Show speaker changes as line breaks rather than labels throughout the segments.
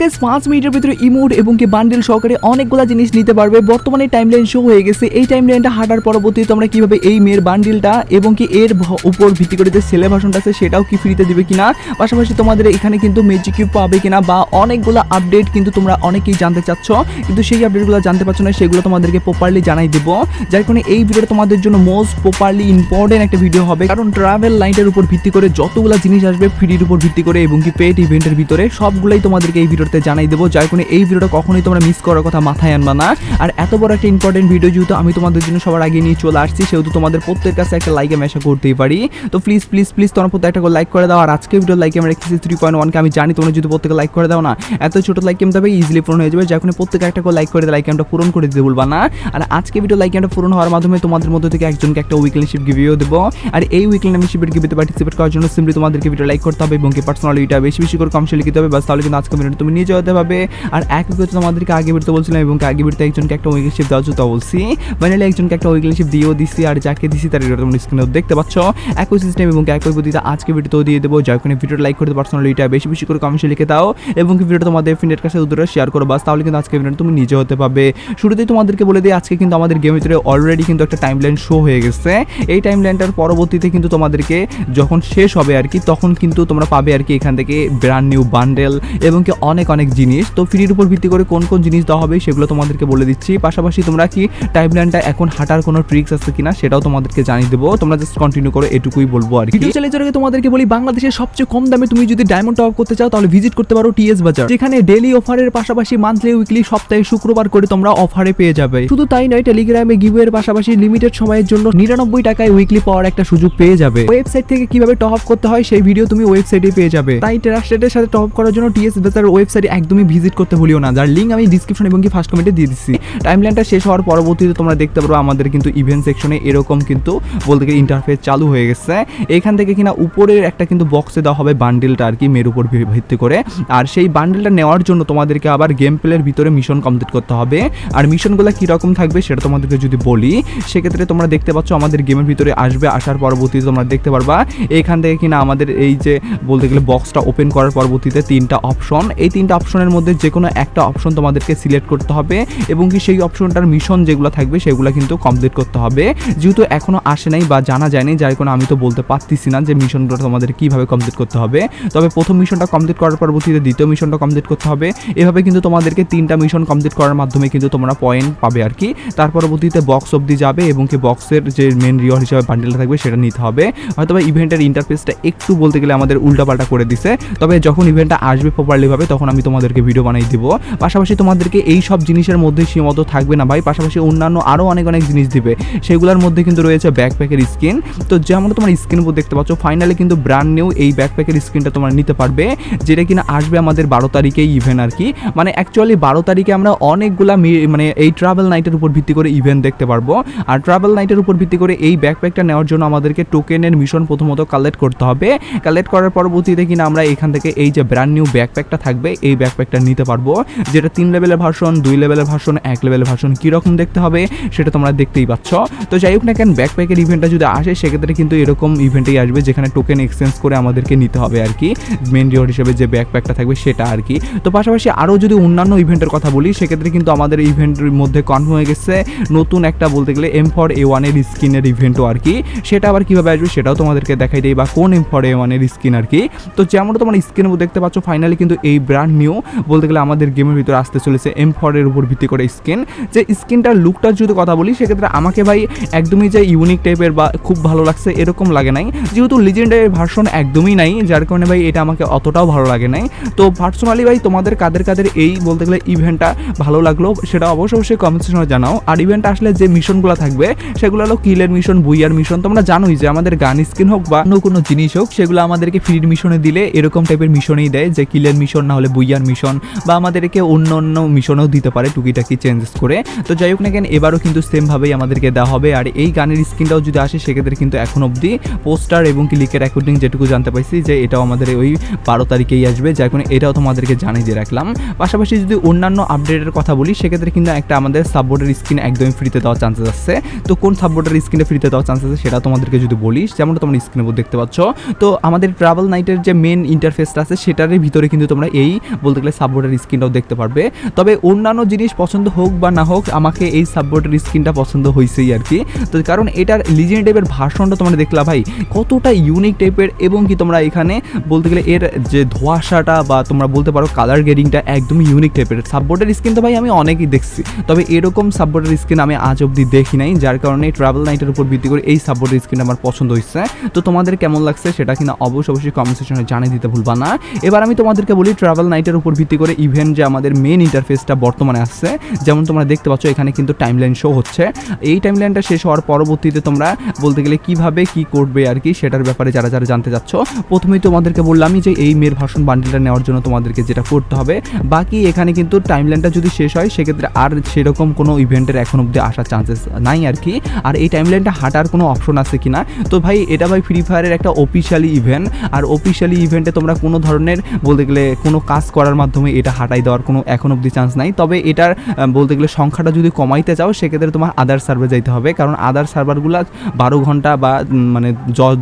Guys পাঁচ মিনিটের ভিতরে ইমোট এবং কি বান্ডেল সহকারে অনেকগুলো জিনিস নিতে পারবে। বর্তমানে টাইমলাইন শো হয়ে গেছে। এই টাইমলাইনটা হাঁটার পরবর্তীতে তোমরা কীভাবে এই মেয়ের বান্ডিলটা এবং কি এর উপর ভিত্তি করে যে সেলে ভাষণটা আছে সেটাও কি ফ্রিতে দিবে কিনা? পাশাপাশি তোমাদের এখানে কিন্তু ম্যাজিক কিউব পাবে কিনা বা অনেকগুলো আপডেট কিন্তু তোমরা অনেকেই জানতে চাচ্ছ। কিন্তু সেই আপডেটগুলো জানতে পারছ না, সেগুলো তোমাদেরকে প্রপারলি জানাই দেবো। যার কারণে এই ভিডিওটা তোমাদের জন্য মোস্ট প্রপারলি ইম্পর্টেন্ট একটা ভিডিও হবে। কারণ ট্রাভেল লাইটের উপর ভিত্তি করে যতগুলো জিনিস আসবে ফ্রির উপর ভিত্তি করে এবং কি পেড ইভেন্টের ভিতরে সবগুলোই তোমাদেরকে এই ভিডিওতে জানাই দেবো, যার কারণে এই ভিডিওটা কখনোই তোমরা মিস করার কথা মাথায় আনবা না। আর এত বড় একটা ইম্পর্টেন্ট ভিডিও যেহেতু আমি তোমাদের জন্য সবার আগে নিয়ে চলে আসছি, সেহেতু তোমাদের প্রত্যেকের কাছে একটা লাইকে মেশা করতেই পারি। তো প্লিজ প্লিজ প্লিজ তোমার প্রত্যেক একটা লাইক করে দাও। আর আজকে ভিডিও লাইক আমরা রেখেছি থ্রি পয়েন্ট ওয়ানকে আমি জানি তোমরা যদি প্রত্যেকে লাইক করে দাও না, এত ছোট লাইক কেমন হবে ইজিলি পূরণ হয়ে যাবে। যখন প্রত্যেকে একটা লাইক করে লাইক আমরা পূরণ করে দিতে বলবা না। আর আজকে ভিডিও লাইক আমরা পূরণ হওয়ার মাধ্যমে তোমাদের মধ্যে থেকে একজনকে একটা উইকলি শিপ গিভিও দেবো। আর এই উইকলি মেম্বারশিপের গিভিতে পার্টিসিপেট করার জন্য সিম্পলি তোমাদেরকে ভিডিও লাইক করতে হবে এবং কি পার্সোনালি এটা বেশি বেশি করে কমসে লিখতে হবে। বাস তাহলে কিন্তু আজকে ভিডিও তুমি নিয়ে যেতে পারবে আর এক কথা তোমাদেরকে আগে ভিডিওতে বলছিলাম এবং আগে ভিডিওতে একজনকে একটা উইকলি শিপ দেওয়া তো বলছি। ফাইনালি একজনকে একটা উইকলি শিপ দিয়েও দিছি আর যাকে দিছি তার ভিডিও তোমরা স্ক্রিনে দেখতে পাচ্ছ। একই সিস্টেম এবং একই পদ্ধতিতে আজকে ভিডিওতেও দিয়ে দেবো। যার কারণে ভিডিও লাইক করতে পারছ না এটা বেশি বেশি করে কমেন্টে লিখে দাও এবং ভিডিওটা তোমাদের ফ্রেন্ডের কাছে উত্তরে শেয়ার করো। বাস, তাহলে কিন্তু আজকে ভিডিও তুমি নিজে হতে পারবে শুরুতেই তোমাদেরকে বলে দিই, আজকে কিন্তু আমাদের গেমের ভিতরে অলরেডি কিন্তু একটা টাইম লাইন শো হয়ে গেছে। এই টাইম লাইনটার পরবর্তীতে কিন্তু তোমাদেরকে যখন শেষ হবে আর কি, তখন কিন্তু তোমরা পাবে আর কি এখান থেকে ব্র্যান্ড নিউ বান্ডেল এবং কি অনেক অনেক অনেক জিনিস। তো ফ্রির উপর ভিত্তি করে কোন কোন জিনিস দেওয়া হবে সেগুলো তোমাদেরকে বলে দিচ্ছি। পাশাপাশি তোমরা কি টাইমলাইনটা এখন হাঁটার কোনো ট্রিক্স আছে কিনা সেটাও তোমাদেরকে জানিয়ে দেবো। তোমরা জাস্ট কন্টিনিউ করো এটুকুই বলব আর ভিডিও যাওয়ার আগে তোমাদেরকে বলি, বাংলাদেশের সবচেয়ে কম দামে তুমি যদি ডায়মন্ড টপ করতে চাও, তাহলে ভিজিট করতে পারো টিএস বাজার যেখানে ডেলি অফারের পাশাপাশি মান্থলি উইকলি সপ্তাহে শুক্রবার করে তোমরা অফারে পেয়ে যাবে। শুধু তাই নয় টেলিগ্রামে গিভের পাশাপাশি লিমিটেড সময়ের জন্য নিরানব্বই টাকায় উইকলি পাওয়ার একটা সুযোগ পেয়ে যাবে। ওয়েবসাইট থেকে কীভাবে টপ আপ করতে হয়, সেই ভিডিও তুমি ওয়েবসাইটে পেয়ে যাবে। তাই ট্রাস্টেডের সাথে টপ করার জন্য টিএস বাজার ওয়েবসাইটে একদমই ভিজিট করতে ভুলিও না। যার লিঙ্ক আমি ডিসক্রিপশন এবং কি ফার্স্ট কমেন্টে দিয়ে দিচ্ছি টাইমলাইনটা শেষ হওয়ার পরবর্তীতে তোমরা দেখতে পারো আমাদের কিন্তু ইভেন্ট সেকশনে এরকম কিন্তু বলতে গেলে ইন্টারফেস চালু হয়ে গেছে। এখান থেকে কিনা উপরের একটা কিন্তু বক্সে দেওয়া হবে বান্ডেলটা আর কি মের উপর ভিত্তি করে। আর সেই বান্ডেলটা নেওয়ার জন্য তোমাদেরকে আবার গেম প্লের ভিতরে মিশন কমপ্লিট করতে হবে। আর মিশনগুলো কীরকম থাকবে সেটা তোমাদেরকে যদি বলি, সেক্ষেত্রে তোমরা দেখতে পাচ্ছ আমাদের গেমের ভিতরে আসবে, আসার পরবর্তীতে তোমরা দেখতে পারবা। এখান থেকে কিনা আমাদের এই যে বলতে গেলে বক্সটা ওপেন করার পরবর্তীতে তিনটা অপশন এই তিনটা অপশনের মধ্যে যে কোনো একটা অপশন তোমাদেরকে সিলেক্ট করতে হবে এবং কি সেই অপশনটার মিশন যেগুলো থাকবে সেগুলো কিন্তু কমপ্লিট করতে হবে। যেহেতু এখনও আসে নাই বা জানা যায়নি, যার কারণে আমি তো বলতে পারতেছি না যে মিশনগুলো তোমাদের কীভাবে কমপ্লিট করতে হবে। তবে প্রথম মিশনটা কমপ্লিট করার পরবর্তীতে দ্বিতীয় মিশনটা কমপ্লিট করতে হবে। এভাবে কিন্তু তোমাদেরকে তিনটা মিশন কমপ্লিট করার মাধ্যমে কিন্তু তোমরা পয়েন্ট পাবে আর কি। তার পরবর্তীতে বক্স অবধি যাবে এবং কি বক্সের যে মেন রিওয়ার্ড হিসাবে বান্ডেলটা থাকবে সেটা নিতে হবে। হয়তো ইভেন্টের ইন্টারফেসটা একটু বলতে গেলে আমাদের উল্টাপাল্টা করে দিছে। তবে যখন ইভেন্টটা আসবে প্রপারলিভাবে তখন আমি তোমাদেরকে ভিডিও বানাই দিব। পাশাপাশি তোমাদেরকে এই সব জিনিসের মধ্যে সীমাবদ্ধ থাকবে না ভাই, পাশাপাশি অন্যান্য আরও অনেক অনেক জিনিস দিবে। সেগুলোর মধ্যে কিন্তু রয়েছে ব্যাকপ্যাকের স্কিন তো যেমন তোমার স্ক্রিন উপর দেখতে পাচ্ছ ফাইনালি কিন্তু ব্র্যান্ড নিউ এই ব্যাকপ্যাকের স্ক্রিনটা তোমরা নিতে পারবে, যেটা কিনা আসবে আমাদের বারো তারিখেই ইভেন্ট আর কি। মানে অ্যাকচুয়ালি বারো তারিখে আমরা অনেকগুলা মানে এই ট্রাভেল নাইটের উপর ভিত্তি করে ইভেন্ট দেখতে পারব। আর ট্রাভেল নাইটের উপর ভিত্তি করে এই ব্যাকপ্যাকটা নেওয়ার জন্য আমাদেরকে টোকেনের মিশন প্রথমত কালেক্ট করতে হবে। কালেক্ট করার পরবর্তীতে কিনা আমরা এখান থেকে এই যে ব্র্যান্ড নিউ ব্যাকপ্যাকটা থাকবে এই ব্যাকপ্যাকটা নিতে পারব। যেটা তিন লেভেলের ভার্সন দুই লেভেলের ভার্সন এক লেভেলের ভার্সন কীরকম দেখতে হবে, সেটা তোমরা দেখতেই পাচ্ছ। তো যাই হোক না কেন ব্যাকপ্যাকের ইভেন্টটা যদি আসে, সেক্ষেত্রে কিন্তু এরকম ইভেন্টেই আসবে যেখানে টোকেন এক্সচেঞ্জ করে আমাদেরকে নিতে হবে আর কি। মেন রিওয়ার্ড হিসেবে যে ব্যাকপ্যাকটা থাকবে সেটা আর কি। তো পাশাপাশি আরও যদি অন্যান্য ইভেন্টের কথা বলি, সেক্ষেত্রে কিন্তু আমাদের ইভেন্টের মধ্যে কনফার্ম হয়ে গেছে নতুন একটা বলতে গেলে এম ফর এ ওয়ানের স্কিনের ইভেন্টও আর কি। সেটা আবার কীভাবে আসবে সেটাও তোমাদেরকে দেখাই দেয় বা কোন এম ফর এ ওয়ানের স্কিন আর কি। তো যেমন তোমার স্ক্রিনের উপর দেখতে পাচ্ছ ফাইনালি কিন্তু এই ব্র্যান্ড নিউ বলতে গেলে আমাদের গেমের ভিতরে আসতে চলেছে এম ফরের উপর ভিত্তি করে স্কিন যে স্কিনটার লুকটার যদি কথা বলি, সেক্ষেত্রে আমাকে ভাই একদমই যে ইউনিক টাইপের বা খুব ভালো লাগছে এরকম লাগে নাই। যেহেতু লিজেন্ডারি ভার্সন একদমই নাই, যার কারণে ভাই এটা আমাকে অতটাও ভালো লাগে নাই। তো পার্সোনালি ভাই, তোমাদের কাদের কাদের এই বলতে গেলে ইভেন্টটা ভালো লাগল, সেটা অবশ্যই অবশ্যই কমেন্ট জানাও। আর ইভেন্ট আসলে যে মিশনগুলো থাকবে, সেগুলো হলো কিলের মিশন বুইয়ার মিশন তোমরা জানোই যে আমাদের গান স্কিন হোক বা অন্য কোনো জিনিস হোক, সেগুলো আমাদেরকে ফ্রি মিশনে দিলে এরকম টাইপের মিশনেই দেয় যে কিলের মিশন না হলে বুইয়ার মিশন বা আমাদেরকে অন্য অন্য মিশনও দিতে পারে টুকিটাকি চেঞ্জেস করে। তো যাই হোক না কেন, এবারও কিন্তু সেমভাবেই আমাদেরকে দেওয়া হবে। আর এই গানের স্কিনটাও যদি আসে, সেক্ষেত্রে কিন্তু এখন অবধি পোস্টার এবং কি লিকের অ্যাকর্ডিং যেটুকু জানতে পাইছি যে এটাও আমাদের ওই বারো তারিখেই আসবে। যার কারণে এটাও তোমাদেরকে জানিয়ে দিয়ে রাখলাম। পাশাপাশি যদি অন্যান্য আপডেটের কথা বলি, সেক্ষেত্রে কিন্তু একটা আমাদের সাববোর্ডের স্ক্রিন একদমই ফ্রিতে দেওয়ার চান্সেস আছে। তো কোন সাববোর্ডের স্ক্রিনে ফ্রিতে দেওয়ার চান্সেস আছে, সেটা তোমাদেরকে যদি বলিস তোমরা স্ক্রিনের উপর দেখতে পাচ্ছ। তো আমাদের ট্রাভেল নাইটের যে মেন ইন্টারফেসটা আছে সেটার ভিতরে কিন্তু তোমরা এই বলতে গেলে সাববোর্ডের স্ক্রিনটাও দেখতে পারবে। তবে অন্যান্য জিনিস পছন্দ হোক বা না হোক, আমাকে এই সাববোর্ডের স্ক্রিনটা পছন্দ হয়েছেই আর কি। তো কারণ এটার লিজেন্ড টাইপের ভাষণটা তোমরা দেখলা ভাই, কতটা ইউনিক টাইপের এবং কি তোমরা এখানে বলতে গেলে এর যে ধোয়াশাটা বা তোমরা বলতে পারো কালার গ্রেডিংটা একদমই ইউনিক টাইপের সাববোর্ডের স্ক্রিন তো ভাই আমি অনেকই দেখছি। তবে এরকম সাববোর্ডের স্ক্রিন আমি আজ অবধি দেখি নাই, যার কারণে ট্রাভেল নাইটের উপর ভিত্তি করে এই সাববোর্ডের স্ক্রিন আমার পছন্দ হয়েছে তো তোমাদের কেমন লাগছে সেটা কিনা অবশ্যই অবশ্যই কমেন্ট সেকশনে জানিয়ে দিতে ভুলবা না। এবার আমি তোমাদেরকে বলি ট্রাভেল নাইটের উপর ভিত্তি করে ইভেন্ট যে আমাদের মেন ইন্টারফেসটা বর্তমানে আসছে, যেমন তোমরা দেখতে পাচ্ছ, এখানে কিন্তু টাইমলাইন শো হচ্ছে। এই টাইমলাইনটা শেষ হওয়ার পরবর্তীতে তোমরা বলতে গেলে কীভাবে কি করবে আর কি, সেটার ব্যাপারে যারা যারা জানতে চাচ্ছ, প্রথমেই তোমাদেরকে বললামই যে এই মেয়ের ভাষণ বান্ডিলটা নেওয়ার জন্য তোমাদেরকে যেটা করতে হবে। বাকি এখানে কিন্তু টাইমলাইনটা যদি শেষ হয়, সেক্ষেত্রে আর সেরকম কোনো ইভেন্টের এখন অব্দি আসার চান্সেস নাই আর কি। আর এই টাইমলাইনটা হাঁটার কোনো অপশন আছে কিনা? তো ভাই, এটা ভাই ফ্রি ফায়ারের একটা অফিসিয়ালি ইভেন্ট আর অফিসিয়ালি ইভেন্টে তোমরা কোনো ধরনের বলতে গেলে কোনো কাজ করার মাধ্যমে এটা হাঁটাই দেওয়ার কোনো এখন অব্দি চান্স নাই। তবে এটার বলতে গেলে সংখ্যাটা যদি কমাইতে চাও, সেক্ষেত্রে তোমার আদার সার্ভার যাইতে হবে। কারণ আদার সার্ভারগুলো বারো ঘণ্টা বা মানে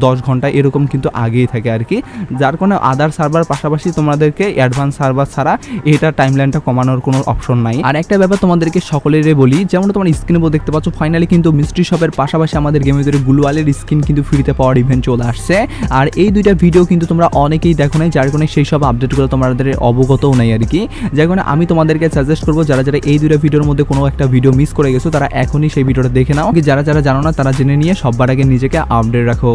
দশ ঘণ্টা এরকম কিন্তু আগেই থাকে আর কি। যার কারণে আদার সার্ভার পাশাপাশি তোমাদেরকে অ্যাডভান্স সার্ভার ছাড়া এটা টাইমলাইনটা কমানোর কোনো অপশন নাই। আর একটা ব্যাপার তোমাদেরকে সকলেরই বলি যেমন তোমার স্ক্রিনে দেখতে পাচ্ছ ফাইনালি কিন্তু মিস্ট্রি শপের পাশাপাশি আমাদের গেমের ভিতরে গ্লুয়ালের স্কিন কিন্তু ফ্রিতে পাওয়ার ইভেন্ট চলে আসছে। আর এই দুইটা ভিডিও কিন্তু তোমরা অনেকেই দেখো নাই, যার কারণে সেই সব আপডেটগুলো তোমাদের অবগতও নাই আর কি। যার কারণে আমি তোমাদেরকে সাজেস্ট করব, যারা যারা এই দুটো ভিডিওর মধ্যে কোনো একটা ভিডিও মিস করে গেছো, তারা এখনই সেই ভিডিওটা দেখে নাও। যারা যারা জানো না, তারা জেনে নিয়ে সববার আগে নিজেকে আপডেট রাখো।